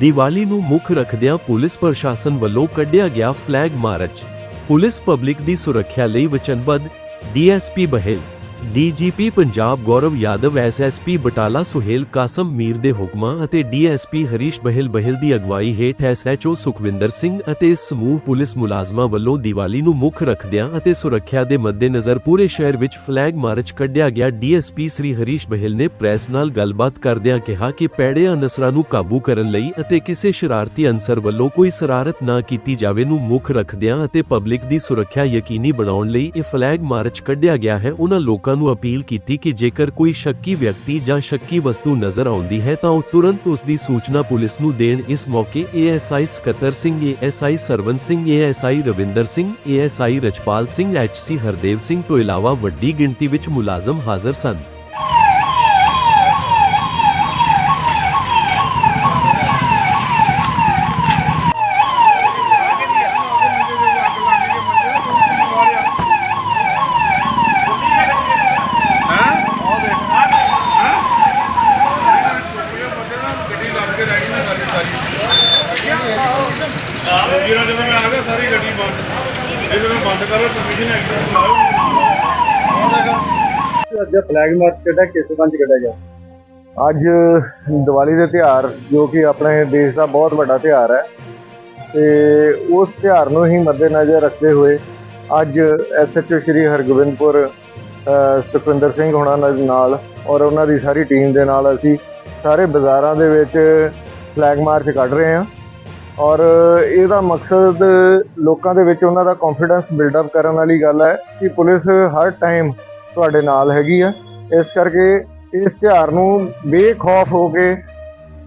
ਦੀਵਾਲੀ ਨੂੰ ਮੁੱਖ ਰੱਖਦਿਆਂ ਪੁਲਿਸ ਪ੍ਰਸ਼ਾਸਨ ਵੱਲੋਂ ਕੱਢਿਆ ਗਿਆ ਫਲੈਗ ਮਾਰਚ। ਪੁਲਿਸ ਪਬਲਿਕ ਦੀ ਸੁਰੱਖਿਆ ਲਈ ਵਚਨਬੱਧ DSP Behl DGP Punjab Gaurav Yadav SSP Batala Suhail, Qasim Mir ਦੇ ਹੁਕਮਾਂ ਅਤੇ ਡੀਐਸਪੀ ਹਰੀਸ਼ ਬਹਿਲ ਬਹਿਲ ਦੀ ਅਗਵਾਈ ਹੇਠ ਐਸਐਚਓ ਸੁਖਵਿੰਦਰ ਸਿੰਘ ਅਤੇ ਇਸ ਸਮੂਹ ਪੁਲਿਸ ਮੁਲਾਜ਼ਮਾਂ ਵੱਲੋਂ ਦੀਵਾਲੀ ਨੂੰ ਮੁੱਖ ਰੱਖਦਿਆਂ ਅਤੇ ਸੁਰੱਖਿਆ ਦੇ ਮੱਦੇਨਜ਼ਰ ਪੂਰੇ ਸ਼ਹਿਰ ਵਿੱਚ ਫਲੈਗ ਮਾਰਚ ਕੱਢਿਆ ਗਿਆ। ਡੀਐਸਪੀ ਸ੍ਰੀ ਹਰੀਸ਼ ਬਹਿਲ ਨੇ ਪ੍ਰੈਸ ਨਾਲ ਗੱਲਬਾਤ ਕਰਦਿਆਂ ਕਿਹਾ ਕਿ ਪੈੜੇ ਅਨਸਰਾਂ ਨੂੰ ਕਾਬੂ ਕਰਨ ਲਈ ਅਤੇ ਕਿਸੇ ਸ਼ਰਾਰਤੀ ਅਨਸਰ ਵੱਲੋਂ ਕੋਈ ਸ਼ਰਾਰਤ ਨਾ ਕੀਤੀ ਜਾਵੇ ਨੂੰ ਮੁੱਖ ਰੱਖਦਿਆਂ ਅਤੇ ਪਬਲਿਕ ਦੀ ਸੁਰੱਖਿਆ ਯਕੀਨੀ ਬਣਾਉਣ ਲਈ ਇਹ ਫਲੈਗ ਮਾਰਚ ਕੱਢਿਆ ਗਿਆ ਹੈ। ਉਹਨਾਂ ਲੋਕਾਂ ਨੂੰ ਅਪੀਲ ਕੀਤੀ ਕਿ ਜੇਕਰ ਕੋਈ ਸ਼ੱਕੀ ਵਿਅਕਤੀ ਜਾਂ ਸ਼ੱਕੀ ਵਸਤੂ ਨਜ਼ਰ ਆਉਂਦੀ ਹੈ ਤਾਂ ਉਹ ਤੁਰੰਤ ਉਸ ਦੀ ਸੂਚਨਾ ਪੁਲਿਸ ਨੂੰ ਦੇਣ। ਇਸ ਮੌਕੇ ASI Sakattar Singh, ASI Sarwan Singh, ASI Ravinder Singh, ASI Rachpal Singh HC Hardev Singh ਤੋਂ ਇਲਾਵਾ ਵੱਡੀ ਗਿਣਤੀ ਵਿੱਚ ਮੁਲਾਜ਼ਮ ਹਾਜ਼ਰ ਸਨ। ਜਿਹੜਾ ਜਦੋਂ ਮੈਂ ਆ ਗਿਆ ਸਾਰੀ ਗੱਡੀ ਬੰਦ ਇਹ ਜਦੋਂ ਬੰਦ ਕਰੋ ਪਰਮਿਸ਼ਨ ਐਕਸ਼ਨ ਲਾਓ ਅੱਜ ਫਲੈਗ ਮਾਰਚ ਕੱਢਿਆ ਕਿਸ ਬੰਚ ਕੱਢਿਆ ਗਿਆ ਅੱਜ ਦੀਵਾਲੀ ਦੇ ਤਿਉਹਾਰ, ਜੋ ਕਿ ਆਪਣੇ ਦੇਸ਼ ਦਾ ਬਹੁਤ ਵੱਡਾ ਤਿਉਹਾਰ ਹੈ, ਤੇ ਉਸ ਤਿਉਹਾਰ ਨੂੰ ਹੀ ਮੱਦੇਨਜ਼ਰ ਰੱਖਦੇ ਹੋਏ ਅੱਜ ਐਸਐਚਓ ਸ਼੍ਰੀ ਹਰਗੋਬਿੰਦਪੁਰ ਸੁਖਵਿੰਦਰ ਸਿੰਘ ਹੋਣਾ ਨਾਲ ਔਰ ਉਹਨਾਂ ਦੀ ਸਾਰੀ ਟੀਮ ਦੇ ਨਾਲ ਅਸੀਂ ਸਾਰੇ ਬਾਜ਼ਾਰਾਂ ਦੇ ਵਿੱਚ ਫਲੈਗ ਮਾਰਚ ਕੱਢ ਰਹੇ ਹਾਂ। ਔਰ ਇਹਦਾ ਮਕਸਦ ਲੋਕਾਂ ਦੇ ਵਿੱਚ ਉਹਨਾਂ ਦਾ ਕੌਨਫੀਡੈਂਸ ਬਿਲਡ ਅਪ ਕਰਨ ਵਾਲੀ ਗੱਲ ਹੈ ਕਿ ਪੁਲਿਸ ਹਰ ਟਾਈਮ ਤੁਹਾਡੇ ਨਾਲ ਹੈਗੀ ਆ। ਇਸ ਕਰਕੇ ਇਸ ਤਿਉਹਾਰ ਨੂੰ ਬੇਖੌਫ ਹੋ ਕੇ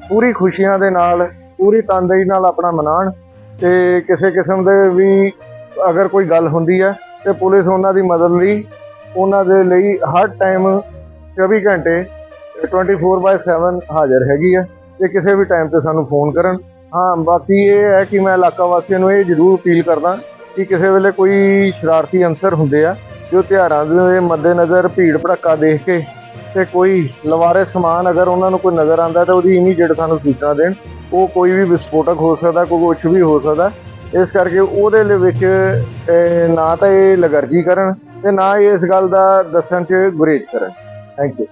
ਪੂਰੀ ਖੁਸ਼ੀਆਂ ਦੇ ਨਾਲ, ਪੂਰੀ ਤਨਦੇਹੀ ਨਾਲ ਆਪਣਾ ਮਨਾਉਣ ਤੇ ਕਿਸੇ ਕਿਸਮ ਦੇ ਵੀ ਅਗਰ ਕੋਈ ਗੱਲ ਹੁੰਦੀ ਹੈ ਤੇ ਪੁਲਿਸ ਉਹਨਾਂ ਦੀ ਮਦਦ ਲਈ ਉਹਨਾਂ ਦੇ ਲਈ ਹਰ ਟਾਈਮ 24 ਘੰਟੇ 24/7 ਹਾਜ਼ਰ ਹੈਗੀ ਹੈ ਤੇ ਕਿਸੇ ਵੀ ਟਾਈਮ ਤੇ ਸਾਨੂੰ ਫੋਨ ਕਰਨ ਹਾਂ, ਬਾਕੀ ਇਹ ਹੈ ਕਿ ਮੈਂ ਇਲਾਕਾ ਵਾਸੀਆਂ ਨੂੰ ਇਹ ਜ਼ਰੂਰ ਅਪੀਲ ਕਰਦਾ ਕਿ ਕਿਸੇ ਵੇਲੇ ਕੋਈ ਸ਼ਰਾਰਤੀ ਅਨਸਰ ਹੁੰਦੇ ਆ, ਜੋ ਤਿਉਹਾਰਾਂ ਦੇ ਮੱਦੇਨਜ਼ਰ ਭੀੜ ਭੜੱਕਾ ਦੇਖ ਕੇ ਤੇ ਕੋਈ ਲਵਾਰੇ ਸਮਾਨ ਅਗਰ ਉਹਨਾਂ ਨੂੰ ਕੋਈ ਨਜ਼ਰ ਆਉਂਦਾ ਤਾਂ ਉਹਦੀ ਇਮੀਡੀਏਟ ਸਾਨੂੰ ਸੂਚਨਾ ਦੇਣ, ਉਹ ਕੋਈ ਵੀ ਵਿਸਫੋਟਕ ਹੋ ਸਕਦਾ, ਕੋਈ ਕੁਝ ਵੀ ਹੋ ਸਕਦਾ। ਇਸ ਕਰਕੇ ਉਹਦੇ ਲਈ ਵਿੱਚ ਨਾ ਤਾਂ ਇਹ ਲਗਰਜੀ ਕਰਨ ਤੇ ਨਾ ਹੀ ਇਸ ਗੱਲ ਦਾ ਦੱਸਣ 'ਚ ਗੁਰੇਜ਼ ਕਰਨ। Thank you